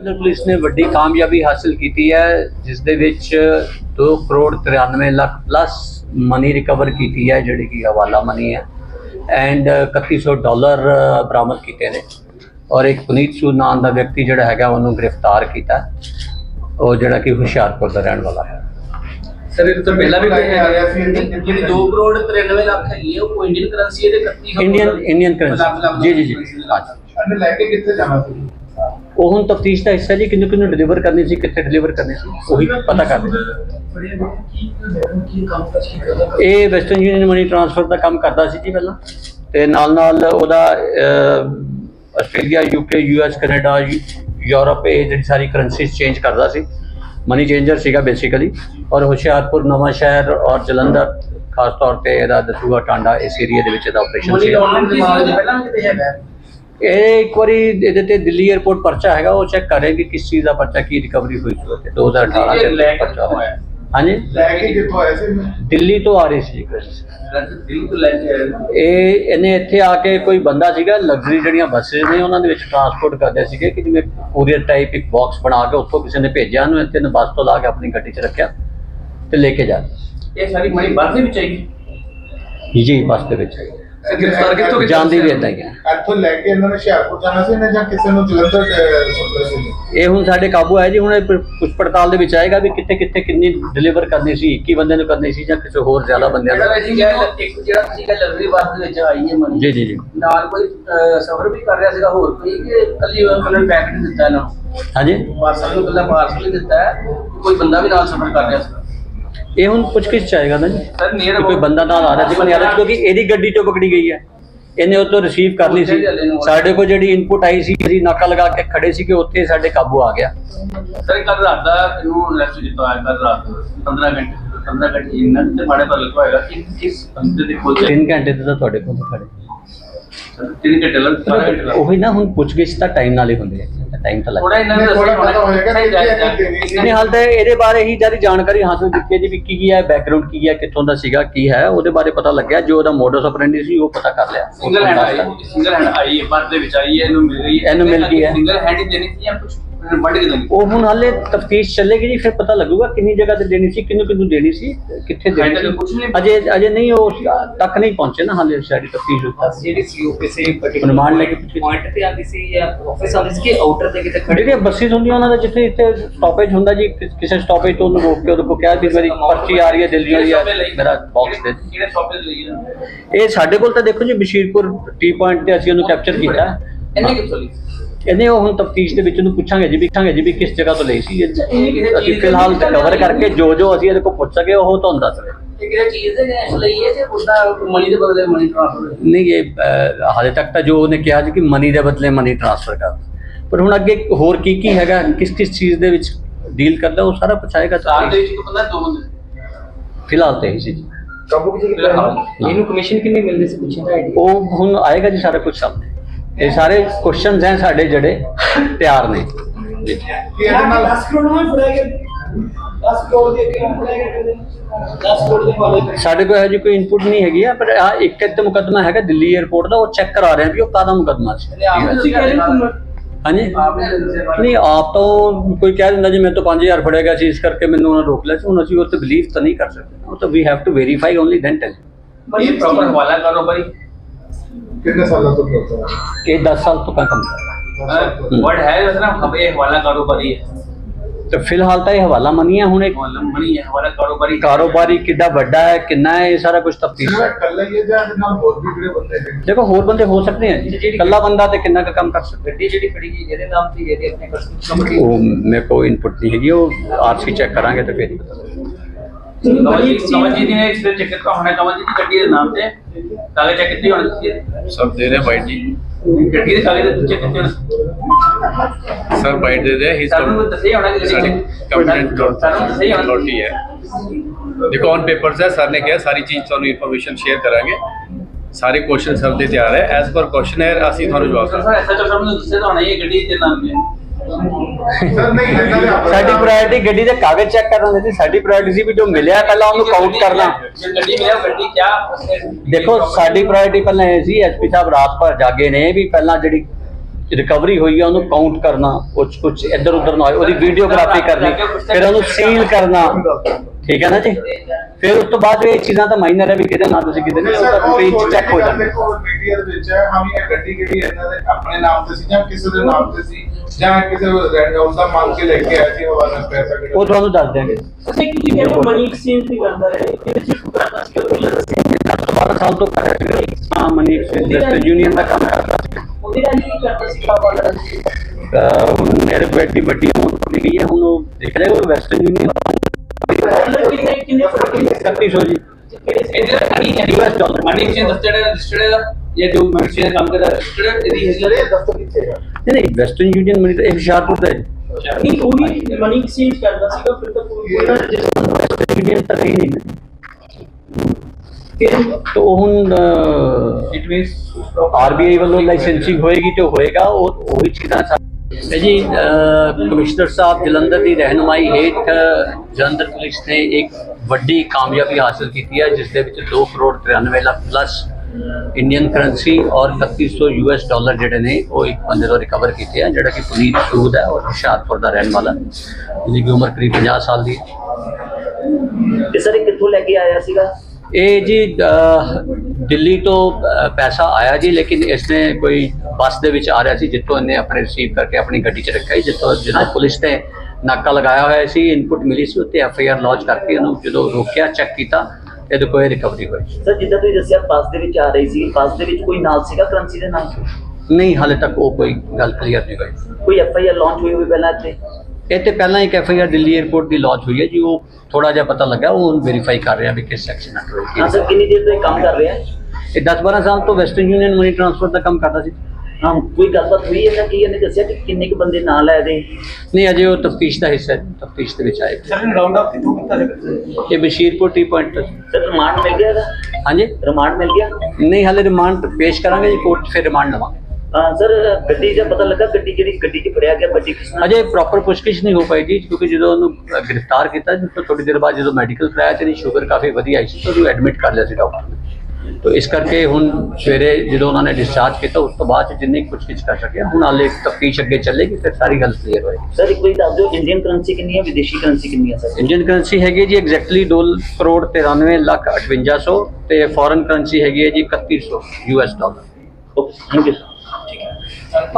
Jalandhar police ਨੇ ਵੱਡੀ ਕਾਮਯਾਬੀ ਹਾਸਲ ਕੀਤੀ ਹੈ ਜਿਸ ਦੇ ਵਿੱਚ 2 crore 93 lakh plus money recover ਕੀਤੀ ਹੈ ਜਿਹੜੀ ਕਿ ਹਵਾਲਾ ਮਨੀ ਹੈ ਐਂਡ 3100 ਡਾਲਰ ਬਰਾਮਦ ਕੀਤੇ ਨੇ। ਔਰ ਇੱਕ ਪੁਨੀਤ ਸੂਦ ਨਾਮ ਦਾ ਵਿਅਕਤੀ ਜਿਹੜਾ ਹੈਗਾ ਉਹਨੂੰ ਗ੍ਰਿਫਤਾਰ ਕੀਤਾ। ਉਹ ਜਿਹੜਾ ਕਿ ਹੁਸ਼ਿਆਰਪੁਰ ਦਾ ਰਹਿਣ ਵਾਲਾ ਹੈ। ਸਰ ਇਹ ਤਾਂ ਪਹਿਲਾਂ ਵੀ ਕੋਈ ਆ ਰਿਹਾ ਸੀ ਜਿਹੜੀ 2 ਕਰੋੜ 93 ਲੱਖ ਹੈਗੀ ਹੈ ਉਹ ਇੰਡੀਅਨ ਕਰੰਸੀ ਹੈ ਤੇ 31 ਇੰਡੀਅਨ ਇੰਡੀਅਨ ਕਰੰਸੀ ਜੀ ਜੀ ਜੀ। ਅੰਦਰ ਲੈ ਕੇ ਕਿੱਥੇ ਜਾਣਾ ਸੀ? ਉਹ ਹੁਣ ਤਫਤੀਸ਼ ਦਾ ਹਿੱਸਾ ਜੀ ਕਿਹਨੂੰ ਕਿਹਨੂੰ ਡਿਲੀਵਰ ਕਰਨੀ ਸੀ ਕਿੱਥੇ ਡਿਲੀਵਰ ਕਰਨੀ ਸੀ ਉਹੀ ਪਤਾ ਕਰ ਰਹੇ ਇਹ ਵੈਸਟਰਨ ਯੂਨੀਅਨ ਮਨੀ ਟ੍ਰਾਂਸਫਰ ਦਾ ਕੰਮ ਕਰਦਾ ਸੀ ਜੀ ਪਹਿਲਾਂ ਤੇ ਨਾਲ ਨਾਲ ਉਹਦਾ Australia UK US Canada Europe ਇਹ ਜਿਹੜੀ ਸਾਰੀ ਕਰੰਸੀਜ਼ ਚੇਂਜ ਕਰਦਾ ਸੀ। ਮਨੀ ਚੇਂਜਰ ਸੀਗਾ ਬੇਸਿਕਲੀ ਔਰ ਹੁਸ਼ਿਆਰਪੁਰ ਨਵਾਂ ਸ਼ਹਿਰ ਔਰ ਜਲੰਧਰ ਖਾਸ ਤੌਰ ਤੇ ਇਹਦਾ ਦਸੂਆ ਟਾਂਡਾ ਇਸ ਏਰੀਆ ਦੇ ਵਿੱਚ ਇਹਦਾ ਆਪਰੇਸ਼ਨ ਮਨੀ ਸੀ ਇਹ ਇੱਕ ਵਾਰੀ ਇਹਦੇ ਤੇ ਦਿੱਲੀ 에ਅਰਪੋਰਟ ਪਰਚਾ ਹੈਗਾ ਉਹ ਚੈੱਕ ਕਰੇ ਕਿ ਕਿਸ ਚੀਜ਼ ਦਾ ਪਰਚਾ ਕੀ ਰਿਕਵਰੀ ਹੋਈ ਸੀ ਉੱਥੇ 2018 ਇਹ ਚ ਲੈ ਕੇ ਪਰਚਾ ਹੋਇਆ? ਹਾਂਜੀ ਲੈ ਕੇ ਕਿੱਥੋਂ ਆਏ ਸੀ ਦਿੱਲੀ ਤੋਂ ਆ ਰਹੀ ਸੀ। ਦਿੱਲੀ ਤੋਂ ਲੈ ਕੇ ਆਏ। ਇਹ ਇਹਨੇ ਇੱਥੇ ਆ ਕੇ ਕੋਈ ਬੰਦਾ ਸੀਗਾ ਲਗਜ਼ਰੀ ਜਿਹੜੀਆਂ ਬੱਸਸ ਨੇ ਉਹਨਾਂ ਦੇ ਵਿੱਚ ਟਰਾਂਸਪੋਰਟ ਕਰਦੇ ਸੀਗੇ ਕਿ ਜਿਵੇਂ ਕੋਰੀਅਰ ਟਾਈਪ ਇੱਕ ਬਾਕਸ ਬਣਾ ਕੇ ਉੱਥੋਂ ਕਿਸੇ ਨੇ ਭੇਜਿਆ ਉਹਨੂੰ ਇੱਥੇ ਨੇ ਬੱਸ ਤੋਂ ਲਾ ਕੇ ਆਪਣੀ ਗੱਡੀ 'ਚ ਰੱਖਿਆ ਤੇ ਲੈ ਕੇ ਜਾ ਇਹ ਸਾਰੀ ਮਨੀ ਬੱਸ ਦੇ ਵਿੱਚ ਆਈ ਜੀ ਬੱਸ ਦੇ ਵਿੱਚ ਗ੍ਰਿਫਤਾਰ ਕਿੱਥੋਂ ਕੀਤਾ ਜਾਂਦੀ ਵੀ ਇਦਾਂ ਹੀ ਹੈ ਇੱਥੋਂ ਲੈ ਕੇ ਇਹਨਾਂ ਨੇ ਹੁਸ਼ਿਆਰਪੁਰ ਜਾਣਾ ਸੀ ਨਾ ਜਾਂ ਕਿਸੇ ਨੂੰ ਜਲੰਧਰ ਅਹ, ਸੁੱਟਣਾ ਸੀ? ਇਹ ਹੁਣ ਸਾਡੇ ਕਾਬੂ ਆਇਆ ਜੀ ਹੁਣ ਇਹ ਕੁਝ ਪੜਤਾਲ ਦੇ ਵਿੱਚ ਆਏਗਾ ਵੀ ਕਿੱਥੇ ਕਿੱਥੇ ਕਿੰਨੀ ਡਿਲੀਵਰ ਕਰਨੀ ਸੀ ਇੱਕ ਹੀ ਬੰਦੇ ਨੂੰ ਕਰਨੀ ਸੀ ਜਾਂ ਕਿਸੇ ਹੋਰ ਜ਼ਿਆਦਾ ਬੰਦਿਆਂ ਜਿਹੜਾ ਦਾ ਅਸੀਂ ਕਿਹਾ ਇੱਕ ਜਿਹੜਾ ਤੁਸੀਂ ਕਿਹਾ ਲਗਜ਼ਰੀ ਬੱਸ ਦੇ ਵਿੱਚ ਆਈ ਹੈ ਮਨੀ ਜੀ ਜੀ ਜੀ। ਨਾਲ ਕੋਈ ਸਫਰ ਵੀ ਕਰ ਰਿਹਾ ਸੀਗਾ ਹੋਰ ਕੋਈ ਕਿ ਕੱਲੀ ਉਹਨਾਂ ਨੇ ਪੈਕੇਟ ਦਿੱਤਾ ਇਹਨਾਂ ਨੂੰ? ਹਾਂਜੀ? ਪਾਰਸਲ ਨੂੰ ਕੱਲਾ ਪਾਰਸਲ ਹੀ ਦਿੱਤਾ ਹੈ ਕੋਈ ਬੰਦਾ ਵੀ ਨਾਲ ਸਫਰ ਕਰ ਰਿਹਾ ਸੀ? ਇਹ ਹੁਣ ਪੁੱਛ ਕਿਸ ਚਾਹੇਗਾ ਨਾ ਜੀ। ਸਰ ਨੀਅਰ ਕਿ ਕੋਈ ਬੰਦਾ ਨਾਲ ਆ ਰਿਹਾ ਸੀ ਆ ਰਿਹਾ ਸੀ ਕਿਉਂਕਿ ਇਹਦੀ ਗੱਡੀ ਤੋਂ ਪਕੜੀ ਗਈ ਹੈ। ਇਹਨੇ ਉਹ ਤੋਂ ਰਿਸੀਵ ਕਰ ਲਈ ਸੀ। ਸਾਡੇ ਕੋਲ ਜਿਹੜੀ ਇਨਪੁਟ ਆਈ ਸੀ ਅਸੀਂ ਨਾਕਾ ਲਗਾ ਕੇ ਖੜੇ ਸੀ ਕਿ ਉੱਥੇ ਸਾਡੇ ਕਾਬੂ ਆ ਗਿਆ। ਸਰ ਕੱਲ ਰਾਤ ਦਾ ਇਹਨੂੰ ਅਰੈਸਟ ਕੀਤਾ ਹੋਇਆ ਕੱਲ ਰਾਤ 15 ਘੰਟੇ 15 ਘੰਟੇ ਇਹਨਾਂ ਤੇ ਮਾੜੇ ਪਰ ਲਿਖਿਆ ਹੋਏਗਾ ਕਿ ਇਸ ਬੰਦੇ ਦੇ ਕੋਲ 3 ਘੰਟੇ ਤੇ ਤਾਂ ਤੁਹਾਡੇ ਕੋਲ ਖੜੇ। 3 ਘੰਟੇ ਲੱਗ 12 ਘੰਟੇ ਲੱਗ ਉਹੀ ਨਾ ਹੁਣ ਪੁੱਛ ਗਿੱਛ ਤਾਂ ਟਾਈਮ ਨਾਲ ਹੀ ਹੁੰਦੀ ਹੈ ਟਾਈਮ ਤਾਂ ਥੋੜਾ ਲੱਗਦਾ ਇਹਨਾਂ ਨੇ ਥੋੜਾ ਪਤਾ ਹੋਏਗਾ ਕਿ ਇਹ ਦੇਣੀ ਨਹੀਂ ਹਾਲ ਤਾਂ ਇਹਦੇ ਬਾਰੇ ਹੀ ਜਿਹੜੀ ਜਾਣਕਾਰੀ ਹਾਸਲ ਕੀਤੀ ਹੈ ਜੀ ਵੀ ਕੀ ਕੀ ਹੈ ਬੈਕਗ੍ਰਾਉਂਡ ਕੀ ਹੈ ਕਿੱਥੋਂ ਦਾ ਸੀਗਾ ਕੀ ਹੈ ਉਹਦੇ ਬਾਰੇ ਪਤਾ ਲੱਗਿਆ ਜੋ ਉਹਦਾ ਮੋਡਸ ਆਪਰੈਂਡੀ ਸੀ ਉਹ ਪਤਾ ਕਰ ਲਿਆ ਸਿੰਗਲ ਹੈਂਡ ਆਈ। ਸਿੰਗਲ ਹੈਂਡ ਆਈ ਹੈ ਬੱਸ ਦੇ ਵਿੱਚ ਆਈ ਹੈ ਇਹਨੂੰ ਮਿਲ ਗਈ ਇਹਨੂੰ ਮਿਲ ਗਈ ਹੈ। ਸਿੰਗਲ ਹੈਂਡ ਹੀ ਦੇਣੀ ਸੀ ਜਾਂ ਕੁਝ ਵੱਢ ਕੇ ਦੇਣੀ ਉਹ ਹੁਣ ਹਾਲੇ ਤਫਤੀਸ਼ ਚੱਲੇਗੀ ਜੀ ਫਿਰ ਪਤਾ ਲੱਗੂਗਾ ਕਿੰਨੀ ਜਗ੍ਹਾ ਤੇ ਦੇਣੀ ਸੀ ਕਿੰਨੂੰ ਕਿੰਨੂੰ ਦੇਣੀ ਸੀ ਕਿੱਥੇ ਦੇਣੀ ਸੀ। ਅਜੇ ਅਜੇ ਨਹੀਂ ਉਹ ਤੱਕ ਨਹੀਂ ਪਹੁੰਚੇ ਨਾ ਹਾਲੇ ਸਾਡੀ ਤਫਤੀਸ਼ ਉੱਤੇ। ਜਿਹੜੀ ਸੀ ਉਹ ਕਿਸੇ ਅਨੁਮਾਨ ਲੈ ਕੇ ਪੁੱਛੀ। ਪੁਆਇੰਟ ਤੇ ਆਉਂਦੀ ਸੀ ਜਾਂ ਆਫਿਸ ਆਉਂਦੀ ਸੀ ਕਿ ਆਊਟਰ ਤੇ ਕਿਤੇ ਖੜੀ ਜਿਹੜੀਆਂ ਬੱਸਿਸ ਹੁੰਦੀਆਂ ਉਹਨਾਂ ਦਾ ਜਿੱਥੇ ਇੱਥੇ ਸਟਾਪੇਜ ਹੁੰਦਾ ਜੀ ਕਿਸ- ਸਟਾਪੇਜ ਤੋਂ ਉਹਨੂੰ ਰੋਕ ਕੇ ਉਹਦੇ ਕੋਲ ਕਿਹਾ ਵੀ ਮੇਰੀ ਪਰਚੀ ਆ ਰਹੀ ਹੈ ਦਿੱਲੀ ਵਾਲੀ ਆ ਮੇਰਾ ਬਾਕਸ ਦੇ। ਕਿਹੜੇ ਸ਼ਾਪ ਤੇ ਲਈ ਇਹ ਸਾਡੇ ਕੋਲ ਤਾਂ ਦੇਖੋ ਜੀ ਬਸ਼ੀਰਪੁਰ ਟੀ ਪੁਆਇੰਟ ਤੇ ਅਸੀਂ ਉਹਨੂੰ ਕੈਪਚਰ ਕੀਤਾ। ਇਹਨੇ ਕਿੱਥੋਂ ਲਈ? ਇਹਨੇ ਉਹ ਹੁਣ ਤਫਤੀਸ਼ ਦੇ ਵਿੱਚ ਉਹਨੂੰ ਪੁੱਛਾਂਗੇ ਜੀ ਵੀ ਪੁੱਛਾਂਗੇ ਜੀ ਵੀ ਕਿਸ ਜਗ੍ਹਾ ਤੋਂ ਲਈ ਸੀ ਇਹ- ਇਹ ਕਿਸੇ ਅਸੀਂ ਫਿਲਹਾਲ ਕਵਰ ਕਰਕੇ ਜੋ? ਜੋ ਅਸੀਂ ਇਹਦੇ ਕੋਲ ਪੁੱਛ ਸਕੇ ਉਹ ਤੁਹਾਨੂੰ ਦੱਸ ਰਹੇ। ਇਹ ਕਿਹੜੇ ਚੀਜ਼ ਦੇ ਗੈਸ ਲਈ ਹੈ ਕਿ ਉਹਦਾ ਮਨੀ ਦੇ ਬਦਲੇ ਮਨੀ ਟ੍ਰਾਂਸਫਰ ਨਹੀਂ ਇਹ ਹਾਲੇ ਤੱਕ ਤਾਂ ਜੋ ਉਹਨੇ ਕਿਹਾ ਜੀ ਕਿ ਮਨੀ ਦੇ ਬਦਲੇ ਮਨੀ ਟ੍ਰਾਂਸਫਰ ਕਰ ਪਰ ਹੁਣ ਅੱਗੇ ਹੋਰ ਕੀ ਕੀ ਹੈਗਾ ਕਿਸ ਕਿਸ ਚੀਜ਼ ਦੇ ਵਿੱਚ ਡੀਲ ਕਰਦਾ ਉਹ ਸਾਰਾ ਪੁੱਛਾਏਗਾ ਸਾਲ ਤਾਂ ਦੇ ਵਿੱਚ ਇੱਕ ਬੰਦਾ ਦੋ ਬੰਦੇ। ਫਿਲਹਾਲ ਤੇ ਇਹੀ ਸੀ ਜੀ। ਕਾਬੂ ਕਿਸੇ ਇਹਨੂੰ ਕਮਿਸ਼ਨ ਕਿੰਨੀ ਮਿਲਦੀ ਸੀ ਪੁੱਛਿਆ ਉਹ ਹੁਣ ਆਏਗਾ ਜੀ ਸਾਰਾ ਕੁਝ ਸਾਹਮਣੇ। ਇਹ ਸਾਰੇ ਕੁਐਸਚਨਸ ਹਨ ਸਾਡੇ ਜਿਹੜੇ ਤਿਆਰ ਨੇ। ਜੀ। ਇਹਦੇ ਨਾਲ 10 ਕਰੋੜ ਨੂੰ ਫੜਾਇਆ ਗਿਆ? 10 ਕਰੋੜ ਦੇ ਅੱਗੇ ਫੜਾਇਆ ਗਿਆ ਸਾਡੇ ਕੋਲ ਹਜੇ ਕੋਈ ਇਨਪੁਟ ਨਹੀਂ ਹੈਗੀ ਆ ਪਰ ਆ ਇੱਕ ਇੱਕ ਮੁਕਦਮਾ ਹੈਗਾ ਦਿੱਲੀ 에ਅਰਪੋਰਟ ਦਾ ਉਹ ਚੈੱਕ ਕਰਾ ਰਹੇ ਆ ਵੀ ਉਹ ਕਾਹਦਾ ਮੁਕਦਮਾ ਸੀ। ਹਾਂਜੀ। ਨਹੀਂ ਆਪ ਤਾਂ ਕੋਈ ਕਹਿ ਦਿੰਦਾ ਜੀ ਮੈਂ ਤਾਂ 5000 ਫੜੇਗਾ ਸੀ ਇਸ ਕਰਕੇ ਮੈਨੂੰ ਉਹਨਾਂ ਰੋਕ ਲਿਆ ਸੀ। ਹੁਣ ਅਸੀਂ ਉਹ ਤੇ ਬਲੀਵ ਤਾਂ ਨਹੀਂ ਕਰ ਸਕਦੇ। ਉਹ ਤਾਂ ਵੀ have to verify only then tell ਇਹ ਪ੍ਰੋਪਰ ਵਾਲਾ ਕਾਰੋਬਾਰੀ ਕਿੰਨੇ ਸਾਲਾਂ ਤੋਂ ਕਰਦਾ ਹੈ? ਇਹ 10 ਸਾਲ ਤੋਂ ਕੰਮ ਕਰ ਰਿਹਾ ਵਰਡ ਹੈ ਵਸਨਾ ਹਵੇ ਹਵਾਲਾ ਕਾਰੋਬਾਰੀ ਹੈ। ਤੇ ਫਿਲਹਾਲ ਤਾਂ ਇਹ ਹਵਾਲਾ ਮਨੀ ਹੈ ਹੁਣ ਇੱਕ ਹਵਾਲਾ ਮਨੀ ਹੈ ਹਵਾਲਾ ਕਾਰੋਬਾਰੀ ਕਾਰੋਬਾਰੀ ਕਿੱਡਾ ਵੱਡਾ ਹੈ ਕਿੰਨਾ ਹੈ ਇਹ ਸਾਰਾ ਕੁਝ ਤਫਤੀਸ਼ ਇਹ ਇਕੱਲਾ ਹੀ ਹੈ ਜਾਂ ਨਾਲ ਹੋਰ ਵੀ ਜਿਹੜੇ ਬੰਦੇ ਨੇ? ਦੇਖੋ ਹੋਰ ਬੰਦੇ ਹੋ ਸਕਦੇ ਆ ਇਕੱਲਾ ਬੰਦਾ ਤੇ ਕਿੰਨਾ ਕੁ ਕੰਮ ਕਰ ਸਕਦਾ? ਗੱਡੀ ਜਿਹੜੀ ਖੜੀ ਗਈ ਇਹਦੇ ਨਾਮ ਤੇ ਇਹਦੇ ਆਪਣੇ ਕਸਟਮਰ ਉਹ ਮੇਰੇ ਕੋਲ ਇਨਪੁਟ ਨਹੀਂ ਹੈਗੀ ਉਹ ਆਰਸੀ ਚੈੱਕ ਕਰਾਂਗੇ ਤਾਂ ਫਿਰ ਹੀ ਪਤਾ सब दे रहे हैं बाइट जी ਗੱਡੀ ਦੇ ਕਾਗਜ਼ ਚੈੱਕ ਕੀਤੇ ਹੋਣੇ सर बाइट दे रहे हैं ਸਾਨੂੰ ਦੱਸਿਆ ਹੋਣਾ ਕਿ सारी कंप्लेंट ਸਾਨੂੰ ਦੱਸਿਆ ਹੋਣਾ अथॉरिटी है देखो ऑन पेपर्स है सर ने किहा सारी चीज ਤੁਹਾਨੂੰ ਇਨਫੋਰਮੇਸ਼ਨ ਸ਼ੇਅਰ ਕਰਾਂਗੇ ਸਾਰੇ ਕੁਐਸਚਨ ਸਭ ਦੇ ਤਿਆਰ ਹੈ ਐਸ ਪਰ ਕੁਐਸਚਨ ਹੈ ਅਸੀਂ ਤੁਹਾਨੂੰ ਜਵਾਬ ਸਰ ਕਰਾਂਗੇ ਐਸਐਚਓ ਸਾਹਿਬ ਨੇ ਦੱਸਿਆ ਤਾਂ ਹੋਣਾ ਇਹ ਗੱਡੀ ਦੇ ਨਾਮ ਤੇ ਹੈ। ਸਰ ਨਹੀਂ ਆਪਣੇ- ਸਾਡੀ ਪ੍ਰਾਇੋਰਟੀ ਗੱਡੀ ਦੇ ਕਾਗਜ਼ ਚੈੱਕ ਕਰਨ ਦੀ ਸੀ ਸਾਡੀ ਪ੍ਰਾਇੋਰਟੀ ਸੀ ਵੀ ਜੋ ਮਿਲਿਆ ਪਹਿਲਾਂ ਉਹਨੂੰ ਕਾਊਂਟ ਕਰਨਾ ਜੇ ਗੱਡੀ ਮਿਲਿਆ ਉਹ ਗੱਡੀ ਕਿਆ ਉਸਨੇ- ਦੇਖੋ ਸਾਡੀ ਪ੍ਰਾਇੋਰਟੀ ਪਹਿਲਾਂ ਇਹ ਸੀ ਐਸਪੀ ਸਾਹਿਬ ਰਾਤ ਭਰ ਜਾਗੇ ਨੇ ਵੀ ਪਹਿਲਾਂ ਜਿਹੜੀ ਰਿਕਵਰੀ ਹੋਈ ਹੈ ਉਹਨੂੰ ਕਾਊਂਟ ਕਰਨਾ ਕੁਝ ਕੁਝ ਇੱਧਰ ਉੱਧਰ ਨਾ ਹੋਏ ਉਹਦੀ ਵੀਡੀਓਗ੍ਰਾਫੀ ਕਰਨੀ ਫਿਰ ਉਹਨੂੰ ਸੀਲ ਕਰਨਾ। ਠੀਕ ਹੈ ਨਾ ਜੀ? ਫਿਰ ਉਸ ਤੋਂ ਬਾਅਦ ਇਹ ਚੀਜ਼ਾਂ ਤਾਂ ਮਾਈਨਰ ਹੈ ਵੀ ਕਿਹਦੇ ਨਾਲ ਤੁਸੀਂ ਕਿਹਦੇ ਨਾਲ ਉਹ ਤਾਂ ਪੇਜ ਚੈੱਕ ਹੋ ਜਾਂਦਾ। ਦੇਖੋ ਮੀਡੀਆ ਦੇ ਵਿੱਚ ਹੈ ਹਮ ਇਹ ਗੱਡੀ ਕਿਹੜੀ ਇਹਨਾਂ ਦੇ ਆਪਣੇ ਨਾਮ ਤੇ ਸੀ ਜਾਂ ਕਿਸੇ ਦੇ ਨਾਮ ਤੇ ਸੀ। ਜਾਂ ਕਿਸੇ ਰੈਂਡਮ ਦਾ ਮੰਗ ਕੇ ਲੈ ਕੇ ਆਇਆ ਸੀ ਹਵਾਲਾ ਪੈਸਾ ਕਿਹੜਾ ਉਹ ਤੁਹਾਨੂੰ ਦੱਸ ਦਿਆਂਗੇ ਤੁਸੀਂ ਕਹਿੰਦੇ ਮਨੀ ਐਕਸਚੇਂਜ ਵੀ ਕਰਦਾ ਰਹੇ ਇਹਦੇ ਚ ਕੀ ਕਰਦਾ ਸੀ ਉਹ 12 ਸਾਲ ਤੋਂ ਕਰ ਰਿਹਾ ਸੀ ਹਾਂ ਮਨੀ ਐਕਸਚੇਂਜ ਯੂਨੀਅਨ ਦਾ ਕੰਮ ਕਰਦਾ ਸੀ ਉਹਦੇ ਨਾਲ ਕੀ ਕਰਦਾ ਸੀ ਕਾਬਾ ਦਾ ਅਹ ਹੁਣ ਮੇਰੇ ਐਡੀ ਵੱਡੀ ਅਮਾਉਂਟ ਹੋ ਗਈ ਹੈ ਹੁਣ ਉਹ ਦੇਖ ਰਹੇ ਹੋ ਵੈਸਟਰਨ ਯੂਨੀਅਨ ਕਿੰਨੇ ਕਿੰਨੇ ਫ਼ਰਕ ਹੈ 3100 ਜੀ ਇਹਦੇ money US dollar। Money exchange registered ਹੈ ਰਜਿਸਟਰਡ ਹੈ ਇਹ ਜੋ ਮਨੀ ਐਕਸਚੇਂਜ ਕੰਮ ਕਰਦਾ ਰਜਿਸਟਰਡ ਇਹਦੀ ਹੈਗੀ ਜਿਹੜੇ ਦਫ਼ਤਰ ਕਿੱਥੇ ਹੈ ਨਹੀਂ ਨਹੀਂ ਵੈਸਟਰਨ ਯੂਨੀਅਨ ਮਨੀ ਇਹ ਹੁਸ਼ਿਆਰਪੁਰ ਦਾ ਹੈ। ਨਹੀਂ ਉਹ ਵੀ ਮਨੀ ਐਕਸਚੇਂਜ ਕਰਦਾ ਸੀਗਾ ਫਿਰ ਤਾਂ ਕੋਈ ਕੋਈ ਵੈਸਟਰਨ ਯੂਨੀਅਨ ਤਾਂ ਹੈ ਨਹੀਂ। ਤਾਂ ਉਹ ਹੁਣ ਇਟ ਮੀਨਸ ਆਰਬੀਆਈ ਵੱਲੋਂ ਲਾਇਸੈਂਸਿੰਗ ਹੋਏਗੀ ਤੇ ਹੋਏਗਾ ਉਹ ਉਹੀ ਚੀਜ਼ਾਂ ਸਾ- ਇਹ ਜੀ ਕਮਿਸ਼ਨਰ ਸਾਹਿਬ ਜਲੰਧਰ ਦੀ ਰਹਿਨੁਮਾਈ ਹੇਠ ਜਲੰਧਰ ਪੁਲਿਸ ਨੇ ਇੱਕ ਵੱਡੀ ਕਾਮਯਾਬੀ ਹਾਸਲ ਕੀਤੀ ਹੈ ਜਿਸ ਦੇ ਵਿੱਚ 2 crore 93 lakh plus Indian currency ਔਰ 3100 ਯੂਐਸ ਡਾਲਰ ਜਿਹੜੇ ਨੇ ਉਹ ਇੱਕ ਬੰਦੇ ਤੋਂ ਰਿਕਵਰ ਕੀਤੇ ਆ ਜਿਹੜਾ ਕਿ ਪੁਨੀਤ ਸੂਦ ਹੈ ਔਰ ਹੁਸ਼ਿਆਰਪੁਰ ਦਾ ਰਹਿਣ ਵਾਲਾ ਜਿਹਦੀ ਕਿ ਉਮਰ ਕਰੀਬ 50 ਸਾਲ ਦੀ ਹੈ। ਤੇ ਸਰ ਇਹ ਕਿੱਥੋਂ ਲੈ ਕੇ ਆਇਆ ਸੀਗਾ? ਇਹ ਜੀ ਦਿੱਲੀ ਤੋਂ ਪੈਸਾ ਆਇਆ ਜੀ ਲੇਕਿਨ ਇਸਨੇ ਕੋਈ ਬੱਸ ਦੇ ਵਿੱਚ ਆ ਰਿਹਾ ਸੀ ਜਿੱਥੋਂ ਇਹਨੇ ਆਪਣੇ ਰਿਸੀਵ ਕਰਕੇ ਆਪਣੀ ਗੱਡੀ 'ਚ ਰੱਖਿਆ ਸੀ, ਜਿੱਥੋਂ ਜਦੋਂ ਪੁਲਿਸ ਨੇ ਨਾਕਾ ਲਗਾਇਆ ਹੋਇਆ ਸੀ ਇਨਪੁਟ ਮਿਲੀ ਸੀ ਉੱਤੇ ਐਫ ਆਈ ਆਰ ਲੌਂਚ ਕਰਕੇ ਇਹਨੂੰ ਜਦੋਂ ਰੋਕਿਆ ਚੈੱਕ ਕੀਤਾ ਇਹਦੇ ਕੋਈ ਰਿਕਵਰੀ ਹੋਈ। ਸਰ ਜਿੱਦਾਂ ਤੁਸੀਂ ਦੱਸਿਆ ਬੱਸ ਦੇ ਵਿੱਚ ਆ ਰਹੀ ਸੀ ਬੱਸ ਦੇ ਵਿੱਚ ਕੋਈ ਨਾਲ ਸੀਗਾ ਕਰੰਸੀ ਦੇ ਨਾਲ? ਨਹੀਂ ਹਾਲੇ ਤੱਕ ਉਹ ਕੋਈ ਗੱਲ ਕਲੀਅਰ ਨਹੀਂ ਹੋਈ। ਕੋਈ ਐਫ ਆਈ ਆਰ ਲਾਂਚ ਹੋਈ ਹੋਈ ਪਹਿਲਾਂ ਇੱਥੇ? ਇਹ ਤੇ ਪਹਿਲਾਂ ਇੱਕ F I R Delhi airport the launch ਹੋਈ ਹੈ ਜੀ ਉਹ ਥੋੜਾ ਜਿਹਾ ਪਤਾ ਲੱਗਾ ਉਹ ਵੈਰੀਫਾਈ ਕਰ ਰਿਹਾ ਵੀ ਕਿਸ ਸੈਕਸ਼ਨ ਅੰਡਰ ਹੋਈ ਹਾਂ ਸਰ ਕਿੰਨੀ ਦੇਰ ਤੋਂ ਇਹ ਕੰਮ ਕਰ ਰਿਹਾ? ਹੈ ਇਹ 10 12 ਸਾਲ ਤੋਂ ਵੈਸਟਰਨ ਯੂਨੀਅਨ ਮਨੀ ਟ੍ਰਾਂਸਫਰ ਦਾ ਕੰਮ ਕਰਦਾ ਸੀ। ਹਾਂ ਕੋਈ ਗੱਲਬਾਤ ਹੋਈ ਹੈ ਤਾਂ ਕੀ ਇਹਨੇ ਦੱਸਿਆ ਕਿ ਕਿੰਨੇ ਕੁ ਬੰਦੇ ਨਾਲ ਆਏ ਦੇ ਨਹੀਂ ਅਜੇ ਉਹ ਤਫਤੀਸ਼ ਦਾ ਹਿੱਸਾ ਹੈ ਤਫਤੀਸ਼ ਦੇ ਵਿੱਚ ਆਏਗਾ ਸਰ ਰਾਉਂਡ ਅਪ ਕਿੱਥੋਂ ਕੀਤਾ ਇਹ Bashirpur T point sir remand ਮਿਲ ਗਿਆ ਇਹਦਾ? ਹਾਂਜੀ? ਰਿਮਾਂਡ ਮਿਲ ਗਿਆ? ਨਹੀਂ ਹਾਲੇ ਰਿਮਾਂਡ ਪੇਸ਼ ਕਰਾਂਗੇ ਜੀ ਕੋਰਟ ਫਿਰ ਰਿਮਾਂਡ ਲਵਾਂਗੇ। ਹਾਂ ਸਰ ਗੱਡੀ ਦਾ ਪਤਾ ਲੱਗਾ ਗੱਡੀ ਜਿਹੜੀ ਗੱਡੀ 'ਚ ਫੜਿਆ ਗਿਆ ਗੱਡੀ ਕਿਸ ਨਾਲ? ਅਜੇ ਪ੍ਰੋਪਰ ਪੁੱਛਗਿੱਛ ਨਹੀਂ ਹੋ ਪਾਈ ਜੀ ਕਿਉਂਕਿ ਜਦੋਂ ਉਹਨੂੰ ਗ੍ਰਿਫਤਾਰ ਕੀਤਾ ਤਾਂ ਥੋੜੀ ਦੇਰ ਬਾਅਦ ਜਦੋਂ ਮੈਡੀਕਲ ਕਰਾਇਆ ਤੇ ਸ਼ੂਗਰ ਕਾਫੀ ਵਧੀਆ ਆਈ ਸੀ ਤਾਂ ਉਹਨੂੰ ਐਡਮਿਟ ਕਰ ਲਿਆ ਸੀ ਡਾਕਟਰ ਨੇ। ਤਾਂ ਇਸ ਕਰਕੇ ਹੁਣ ਸਵੇਰੇ ਜਦੋਂ ਉਹਨਾਂ ਨੇ ਡਿਸਚਾਰਜ ਕੀਤਾ ਉਸ ਤੋਂ ਬਾਅਦ ਜਿੰਨੀ ਪੁੱਛਗਿੱਛ ਕਰ ਸਕਿਆ ਹੁਣ ਹਾਲੇ ਤਫਤੀਸ਼ ਅੱਗੇ ਚੱਲੇਗੀ ਫਿਰ ਸਾਰੀ ਗੱਲ ਕਲੀਅਰ ਹੋਏਗੀ। ਸਰ ਇੱਕ ਵਾਰੀ ਦੱਸ ਦਿਓ ਇੰਡੀਅਨ ਕਰੰਸੀ ਕਿੰਨੀ ਹੈ ਵਿਦੇਸ਼ੀ ਕਰੰਸੀ ਕਿੰਨੀ ਹੈ ਸਰ ਇੰਡੀਅਨ ਕਰੰਸੀ ਹੈਗੀ ਜੀ ਐਗਜ਼ੈਕਟਲੀ 2 ਕਰੋੜ 93 ਲੱਖ 5800 ਤੇ ਫੋਰਨ ਕਰੰਸੀ ਹੈਗੀ ਹੈ ਜੀ 3100 US dollar okay thank you